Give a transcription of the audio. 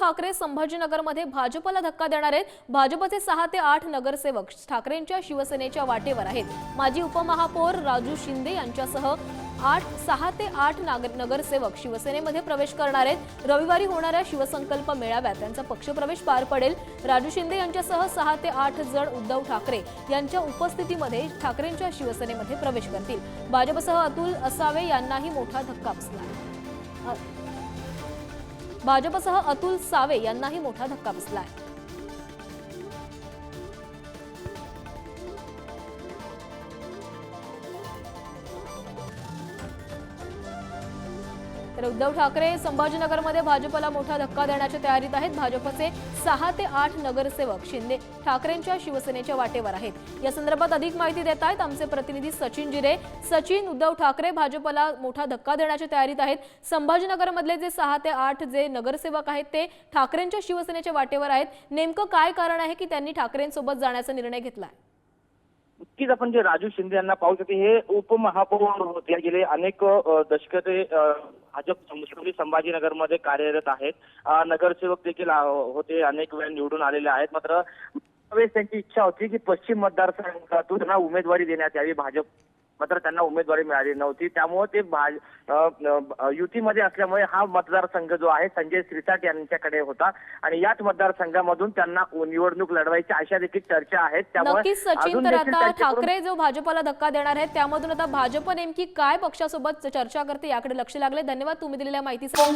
ठाकरे संभाजीनगरमध्ये भाजपला धक्का देणार आहेत. भाजपचे सहा ते आठ नगरसेवक ठाकरेंच्या शिवसेनेच्या वाटेवर आहेत. माजी उपमहापौर राजू शिंदे यांच्यासह आठ सहा ते आठ नागर नगरसेवक शिवसेनेमध्ये प्रवेश करणार आहेत. रविवारी होणाऱ्या शिवसंकल्प मेळाव्यात त्यांचा पक्षप्रवेश पार पडेल. राजू शिंदे यांच्यासह सहा ते आठ जण उद्धव ठाकरे यांच्या उपस्थितीमध्ये ठाकरेंच्या शिवसेनेमध्ये प्रवेश करतील. भाजपसह अतुल असावे यांनाही मोठा धक्का बसला. भाजपसह अतुल सावे यांनाही मोठा धक्का बसला आहे. तर उद्धव ठाकरे संभाजीनगरमध्ये भाजपला मोठा धक्का देण्याच्या तयारीत आहेत. भाजपचे सहा ते आठ नगरसेवक शिंदे ठाकरेंच्या शिवसेनेच्या वाटेवर आहेत. या संदर्भात अधिक माहिती देत आहेत आमचे प्रतिनिधी सचिन जिरे. सचिन उद्धव ठाकरे भाजपला मोठा धक्का देण्याच्या तयारीत आहेत. संभाजीनगरमधले जे सहा ते आठ जे नगरसेवक आहेत ते ठाकरेंच्या शिवसेनेच्या वाटेवर आहेत. नेमकं काय कारण आहे की त्यांनी ठाकरेंसोबत जाण्याचा निर्णय घेतला आहे नक्कीच आपण जे राजू शिंदे यांना पाहू शकतो हे उपमहापौर होते. गेले अनेक दशक ते भाजप मुख्यमंत्री संभाजीनगरमध्ये कार्यरत आहेत. नगरसेवक देखील होते अनेक वेळा निवडून आलेले आहेत. मात्र त्यावेळेस त्यांची इच्छा होती की पश्चिम मतदारसंघातून त्यांना उमेदवारी देण्यात यावी. भाजप मात्र त्यांना उमेदवारी मिळाली नव्हती. त्यामुळे ते युतीमध्ये असल्यामुळे हा मतदारसंघ जो आहे संजय श्रीसाट यांच्याकडे होता. आणि याच मतदारसंघामधून त्यांना निवडणूक लढवायची अशा देखील चर्चा आहेत. त्यामुळे सचिन तर आता ठाकरे जो भाजपला धक्का देणार आहेत त्यामधून आता भाजप नेमकी काय पक्षासोबत चर्चा करते याकडे लक्ष लागले. धन्यवाद तुम्ही दिलेल्या माहितीसाठी.